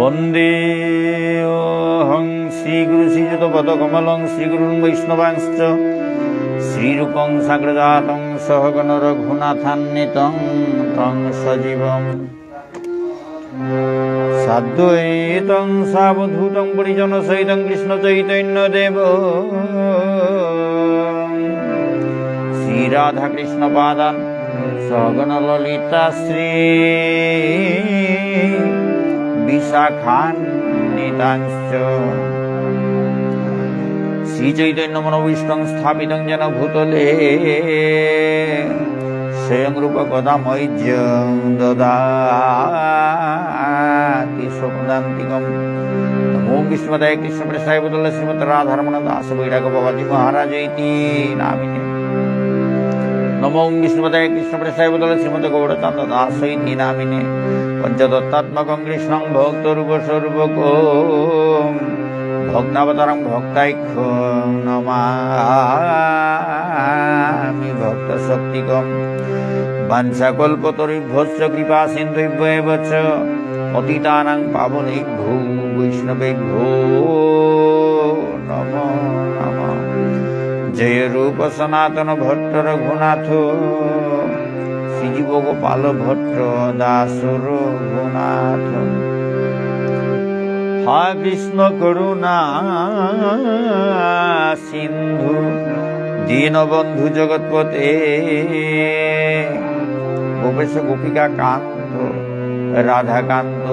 বন্দে অহং শ্রীগুরু শ্রীযুত পদকমলং শ্রীগুরুন বৈষ্ণবাংশ্চ শ্রীরূপং সাগ্রজাতং সহগণ রঘুনাথান্বিতং তং সজীবম। সাদ্বৈতং সাবধূতং পরিজন সহিতং কৃষ্ণ চৈতন্য দেব। শ্রীরাধা কৃষ্ণ পাদান সগণ ললিতা শ্রী বিশাখান নিতাংশ। শ্রী চৈতন্য মনোবিষ্টং স্থাপিতং যেন ভূতলে। স্বয়ং রূপ গদামৈর্য দদাতি স্বপ্নান্তিকম নমো বিষ্ণুপদায় কৃষ্ণ প্রেসায় বদল শ্রীমদ রাধারমণ দাস বৈরাগ বাবাজি মহারাজ ইতি নামিনে নমো বিষ্ণুপদায় কৃষ্ণ প্রেসায় বদল শ্রীমদ গৌরচন্দ্র দাস ইতি নামিনে পঞ্চদত্তাত্মকং কৃষ্ণং ভক্তরূপ স্বরূপক ভক্তাবতারং ভক্তাইক্ষ নমামি ভক্ত শক্তিকম বাঞ্ছাকল্পতরিভ্যশ্চ কৃপা সিন্ধুভ্যেব চ পতিতানাং পাবনেভ্যো বৈষ্ণবেভ্যো নমঃ জয় রূপ সনাতন ভট্ট রঘুনাথ। শ্রীজীব গোপাল ভট্ট দাস রঘুনাথ। হা কৃষ্ণ করুণা, সিন্ধু, দীনবন্ধু জগৎপতে। গোপেশ গোপিকা কান্ত, রাধাকান্ত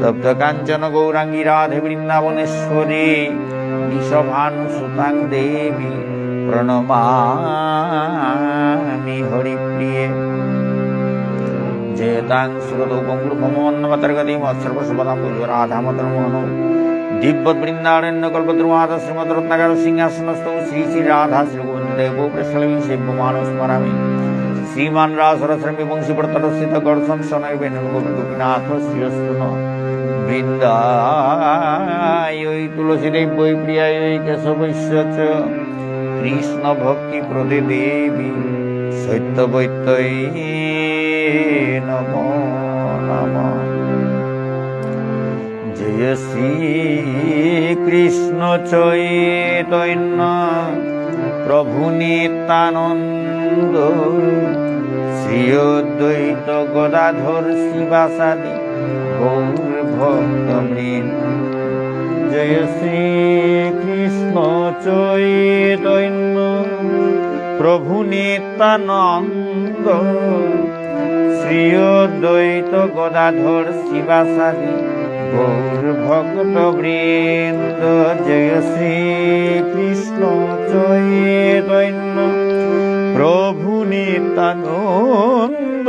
তপ্ত কাঞ্চন গৌরাঙ্গী রাধে বৃন্দাবনেশ্বরী নিশভানু সুতাং দেবী প্রণমামি হরিপ্রিয়ে। জয়তাং শ্রুতৌ পঙ্গুর ভমন্নমতর্গতি মৎসর্বশুভদাম রাধামতর মোহন দিব্যত বৃন্দারণ্য কল্পদ্রুমাদ শ্রীমদ রত্নাকর সিংহাসনস্থ শ্রী শ্রী রাধা শ্রী গোবিন্দ দেব প্রেশলমি সেব্যমান স্মরামি। শ্রীমান রাসরশ্রমী বংশী প্রতরস্থিত বেনু গোপী গোপীনাথ শ্রীরস্তুন বৃন্দায় তুলসী প্রিয়ায় কেশবৈশ্য কৃষ্ণ ভক্তি প্রদে দেবী সত্য বৈত্যই নম নম। জয় শ্রী কৃষ্ণ চৈতন্য প্রভু নিত্যানন্দ শ্রী অদ্বৈত গদাধর শিবাসাদি গৌর ভক্ত জয় শ্রী কৃষ্ণ চৈতন্য প্রভু নিত্যানন্দ। শ্রী অদ্বৈত গদাধর শিবাসাদি গৌর ভক্ত বৃন্দ জয় শ্রী কৃষ্ণ চৈতন্য প্রভু নিত্যানন্দ।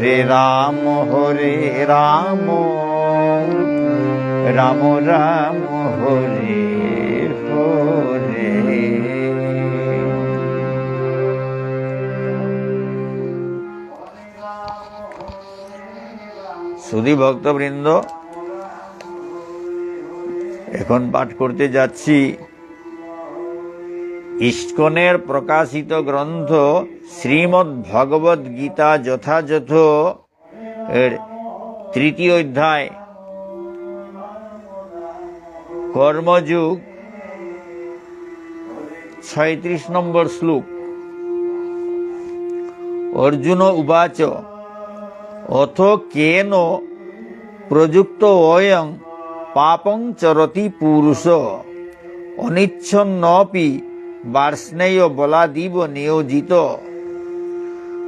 হরে রাম হরে রাম। রাম রাম, হরে হরে। সুধী ভক্তবৃন্দ, এখন পাঠ করতে যাচ্ছি। ইস্কনের প্রকাশিত গ্রন্থ শ্রীমদ্ ভগবদ গীতা যথাযথ এর তৃতীয় অধ্যায়, কর্মযুগ, ছয়ত্রিশ নম্বর শ্লোক। অর্জুন উবাচ, অথ কেন প্রযুক্ত অয়ং পাপং চরতি পুরুষ? অনিচ্ছন্নপি বার্ষ্ণেয় বলাদিব নিয়োজিত।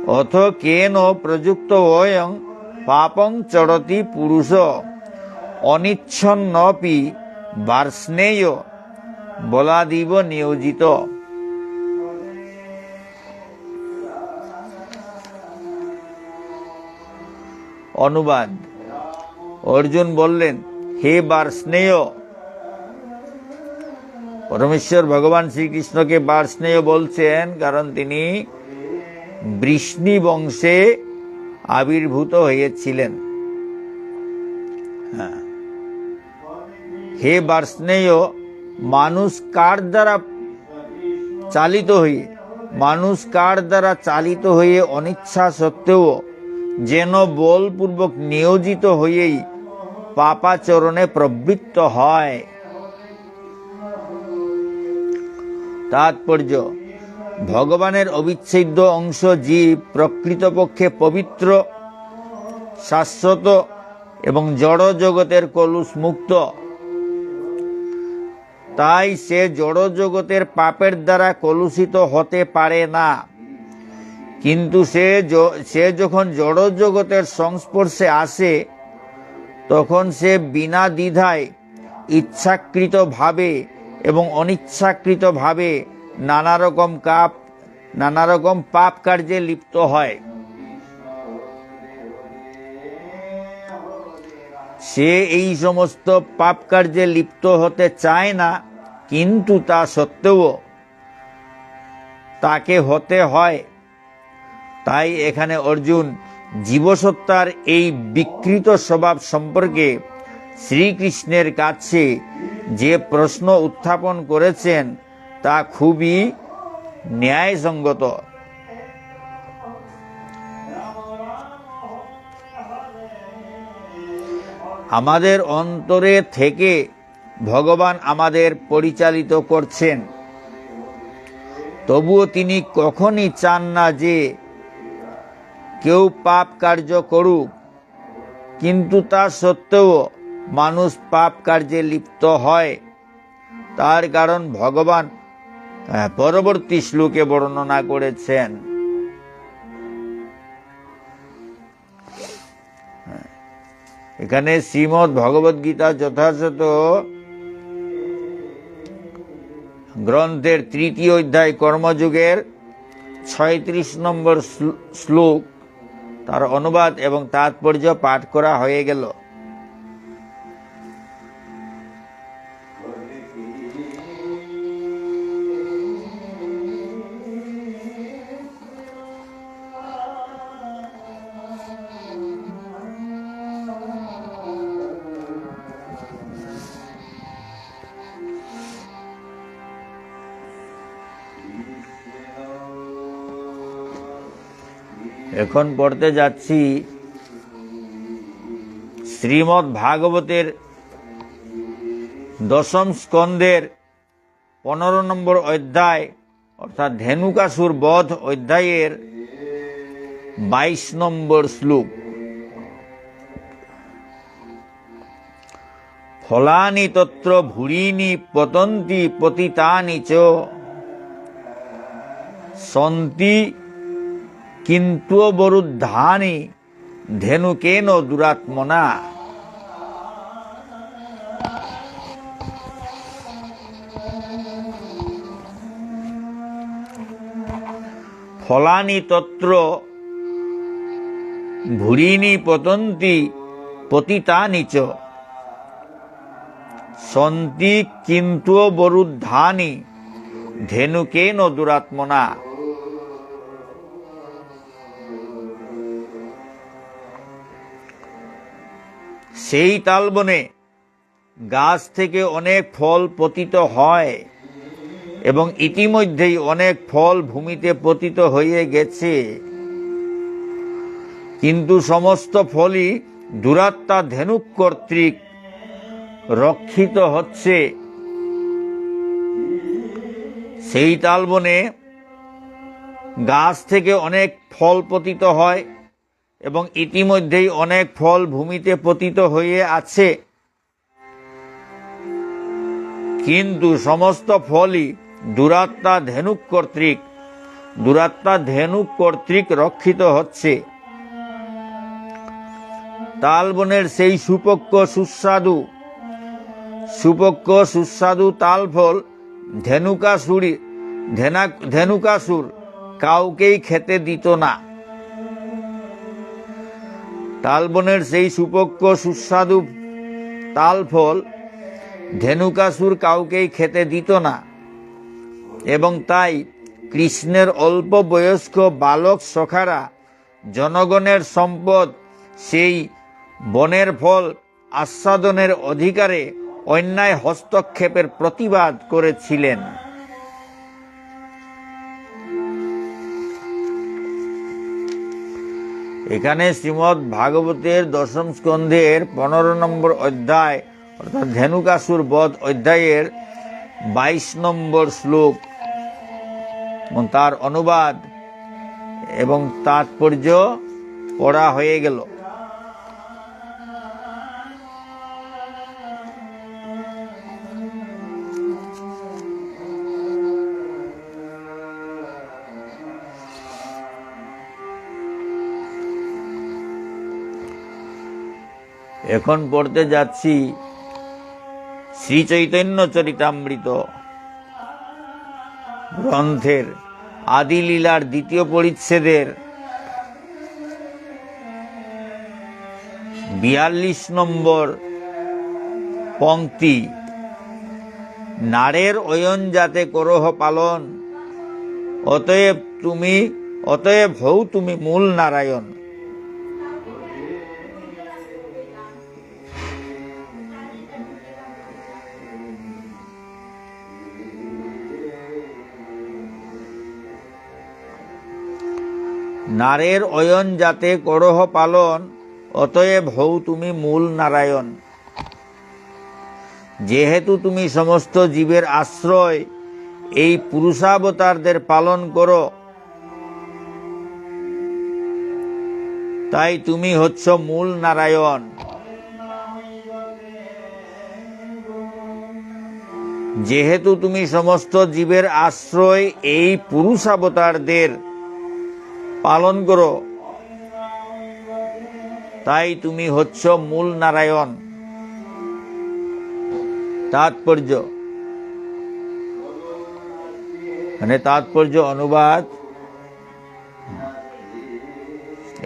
অথ কেন প্রযুক্ত অয়ং পাপং চড়তি পুরুষ? অনিচ্ছন্নপি বার্ষ্ণেয় বলাদিব নিয়োজিত। অনুবাদ। অর্জুন বললেন, হে বার স্নেহ পরমেশ্বর ভগবান শ্রীকৃষ্ণকে বার স্নেহ বলছেন কারণ তিনি বৃষ্ণি বংশে আবির্ভূত হয়েছিলেন হ্যাঁ। হে বার স্নেহ মানুষ কার দ্বারা চালিত হয়ে, মানুষ কার দ্বারা চালিত হয়ে অনিচ্ছা সত্ত্বেও যেন বলপূর্বক নিয়োজিত হয়েই পাপাচরণে প্রবৃত্ত হয় তাৎপর্য ভগবানের অবিচ্ছেদ্য অংশ জীব প্রকৃতপক্ষে পবিত্র, শাশ্বত এবং জড় জগতের কলুষ মুক্ত। তাই সে জড় জগতের পাপের দ্বারা কলুষিত হতে পারে না। কিন্তু সে সে যখন জড় জগতের সংস্পর্শে আসে, তখন সে বিনা দ্বিধায় ইচ্ছাকৃতভাবে এবং অনিচ্ছাকৃতভাবে নানা রকম কাপ নানা রকম পাপ কার্যে লিপ্ত হয়। সে এই সমস্ত পাপ কার্যে লিপ্ত হতে চায় না, কিন্তু তা সত্ত্বেও তাকে হতে হয়। তাই এখানে অর্জুন জীবসত্তার এই বিকৃত স্বভাব সম্পর্কে শ্রীকৃষ্ণের কাছে যে প্রশ্ন উত্থাপন করেছেন তা খুবই ন্যায়সঙ্গত। আমাদের অন্তরে থেকে ভগবান আমাদের পরিচালিত করছেন। তবুও তিনি কখনই চান না যে কেউ পাপ কার্য করুক, কিন্তু তা সত্ত্বেও মানুষ পাপ কার্যে লিপ্ত হয়। তার কারণ ভগবান পরবর্তী শ্লোকে বর্ণনা করেছেন। এখানে শ্রীমদ ভগবদ গীতা যথাযথ গ্রন্থের তৃতীয় অধ্যায় কর্মযুগের ছয়ত্রিশ নম্বর শ্লো- শ্লোক, তার অনুবাদ এবং তাৎপর্য পাঠ করা হয়ে গেল। এখন পড়তে যাচ্ছি শ্রীমৎ ভাগবতের দশম স্কন্দের পনেরো নম্বর অধ্যায়, অর্থাৎ ধেনুকাসুর বধ অধ্যায়ের বাইশ নম্বর শ্লোক। ফলানি তত্র ভুরিনি পতন্তি পতিতানি চ সন্তি কিন্তু বরুদ্ধানি ধেনুকেন দুরাত্মনা? ফলানি তত্র ভুরিনি পতন্তি পতিতানি চ। সন্তি কিন্তু বরুদ্ধানি ধেনুকেন দুরাত্মনা? সেই তালবনে গাছ থেকে অনেক ফল পতিত হয় এবং ইতিমধ্যেই অনেক ফল ভূমিতে পতিত হয়ে গেছে। কিন্তু সমস্ত ফলই দুরাত্মা ধেনুক কর্তৃক রক্ষিত হচ্ছে। সেই তালবনে গাছ থেকে অনেক ফল পতিত হয়। এবং ইতিমধ্যেই অনেক ফল ভূমিতে পতিত হয়ে আছে। কিন্তু সমস্ত ফলই দুরাত্মা ধেনুক কর্তৃক, দুরাত্মা ধেনুক কর্তৃক রক্ষিত হচ্ছে। তালবনের সেই সুপক্ষ সুস্বাদু সুপক্ষ সুস্বাদু তালফল ধেনুকাসুরি, ধেনা ধেনুকাসুর কাউকেই খেতে দিত না। তালবনের সেই সুপক্ষ সুস্বাদু তাল ফল ধেনুকাসুর কাউকেই খেতে দিত না। এবং তাই কৃষ্ণের অল্প বয়স্ক বালক সখারা জনগণের সম্পদ সেই বনের ফল আস্বাদনের অধিকারে অন্যায় হস্তক্ষেপের প্রতিবাদ করেছিলেন। এখানে শ্রীমৎ ভাগবতের দশম স্কন্ধের পনেরো নম্বর অধ্যায়, অর্থাৎ ধেনুকাসুর বধ অধ্যায়ের বাইশ নম্বর শ্লোক তার অনুবাদ এবং তাৎপর্য পড়া হয়ে গেল। এখন পড়তে যাচ্ছি শ্রী চৈতন্য চরিতামৃত গ্রন্থের আদি লীলার দ্বিতীয় পরিচ্ছেদের বিয়াল্লিশ নম্বর পংক্তি নারের অয়ন যাতে করহ পালন, অতএব তুমি, অতএব হও তুমি মূল নারায়ণ। নারের অয়ন যাতে করহ পালন, অতএব হও তুমি মূল নারায়ণ। যেহেতু তুমি সমস্ত জীবের আশ্রয়, এই পুরুষাবতারদের পালন করো। তাই তুমি হচ্ছ মূল নারায়ণ। যেহেতু তুমি সমস্ত জীবের আশ্রয়, এই পুরুষাবতারদের পালন করো। তাই তুমি হচ্ছ মূল নারায়ণ। তাৎপর্য। মানে তাৎপর্য, অনুবাদ।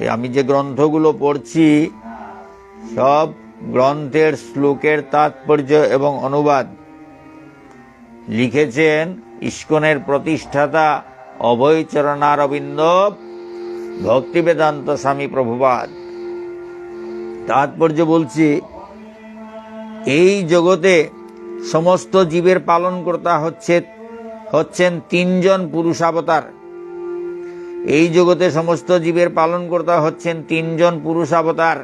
আমি যে গ্রন্থগুলো পড়ছি, সব গ্রন্থের শ্লোকের তাৎপর্য এবং অনুবাদ। লিখেছেন ইস্কনের প্রতিষ্ঠাতা অভয়চরণারবিন্দ ভক্তিবেদান্ত স্বামী প্রভুপাদ। তাৎপর্য বলছি, এই জগতে সমস্ত জীবের পালনকর্তা হচ্ছে, হচ্ছেন তিনজন পুরুষাবতার। এই জগতে সমস্ত জীবের পালনকর্তা হচ্ছেন তিনজন পুরুষাবতার।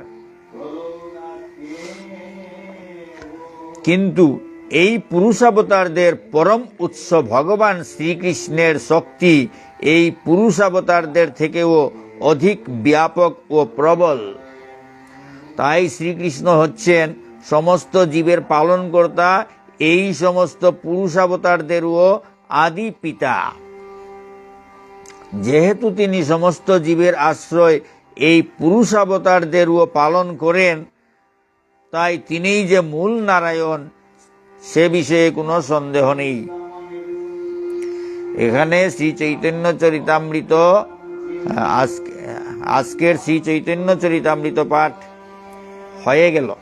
কিন্তু এই পুরুষাবতারদের পরম উৎস ভগবান শ্রীকৃষ্ণের শক্তি, এই পুরুষাবতারদের থেকেও অধিক ব্যাপক ও প্রবল। তাই শ্রীকৃষ্ণ হচ্ছেন সমস্ত জীবের পালনকর্তা, এই সমস্ত পুরুষাবতারদেরও আদি পিতা। যেহেতু তিনি সমস্ত জীবের আশ্রয় এই পুরুষাবতারদেরও পালন করেন, তাই তিনিই যে মূল নারায়ণ সে বিষয়ে কোনো সন্দেহ নেই। এখানে শ্রী চৈতন্য চরিতামৃত, আজকে- আজকের শ্রী চৈতন্য চরিতামৃত পাঠ হয়ে গেল।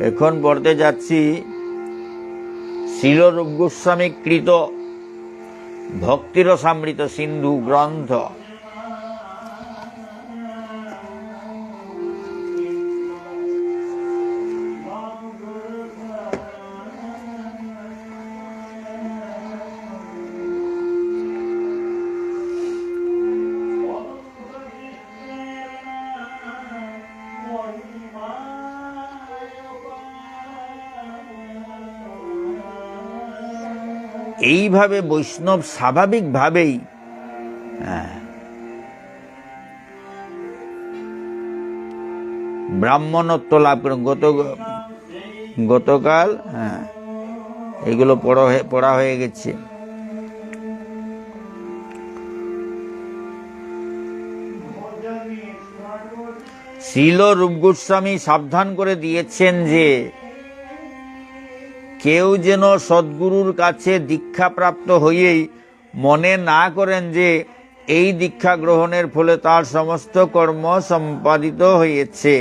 এখন পড়তে যাচ্ছি শিলরূপ গোস্বামী কৃত ভক্তিরসামৃত সিন্ধু গ্রন্থ। এইভাবে বৈষ্ণব স্বাভাবিকভাবেই হ্যাঁ, ব্রাহ্মণত্ব লাভ করেন গত গতকাল হ্যাঁ এগুলো পড়া হয়ে পড়া হয়ে গেছে। শিল রূপ গোস্বামী সাবধান করে দিয়েছেন যে কেউ যেন সদ্গুরুর কাছে দীক্ষাপ্রাপ্ত হয়েই মনে না করেন যে এই দীক্ষা গ্রহণের ফলে তার সমস্ত কর্ম সম্পাদিত হয়েছে।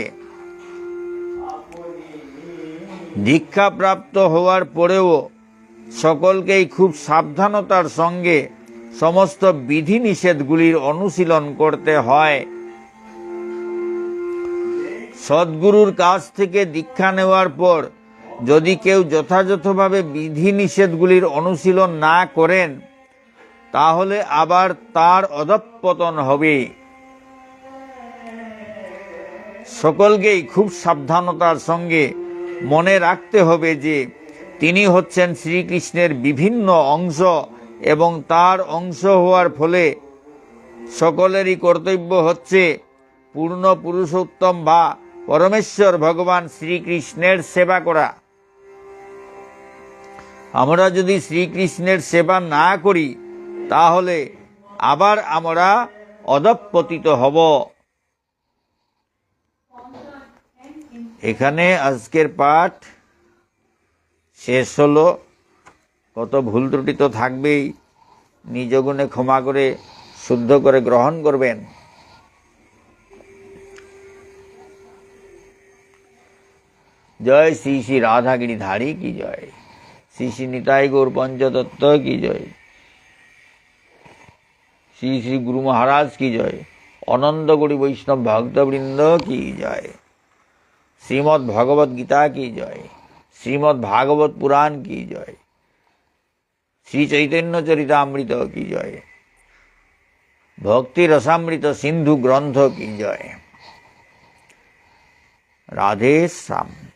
দীক্ষাপ্রাপ্ত হওয়ার পরেও সকলকেই খুব সাবধানতার সঙ্গে সমস্ত বিধি নিষেধগুলির অনুশীলন করতে হয়। সদ্গুরুর কাছ থেকে দীক্ষা নেওয়ার পর যদি কেউ যথাযথভাবে বিধি নিষেধগুলির অনুশীলন না করেন, তাহলে আবার তার অধঃপতন হবে। সকলকেই খুব সাবধানতার সঙ্গে মনে রাখতে হবে যে, তিনি হচ্ছেন শ্রীকৃষ্ণের বিভিন্ন অংশ এবং তার অংশ হওয়ার ফলে সকলেরই কর্তব্য হচ্ছে পূর্ণ পুরুষোত্তম বা পরমেশ্বর ভগবান শ্রীকৃষ্ণের সেবা করা। আমরা যদি শ্রীকৃষ্ণের সেবা না করি, তাহলে আবার আমরা অধপতিত হব। এখানে আজকের পাঠ শেষ হলো। কত ভুল ত্রুটি তো থাকবেই। নিজ গুণে ক্ষমা করে, শুদ্ধ করে গ্রহণ করবেন। জয় শ্রী শ্রী রাধাগিরি ধারী কি জয়। শ্রী শ্রী নিতাই গৌর পঞ্চতত্ত্ব কি জয়? শ্রী শ্রী গুরু মহারাজ কি জয়? অনন্তগুড়ি বৈষ্ণব ভক্তবৃন্দ কি জয়? শ্রীমদ্ ভগবত গীতা কি জয়? শ্রীমদ্ ভাগবত পুরাণ কি জয়? শ্রী চৈতন্য চরিতামৃত কি জয়? ভক্তি রসামৃত সিন্ধু গ্রন্থ কি জয়? রাধে শ্যাম।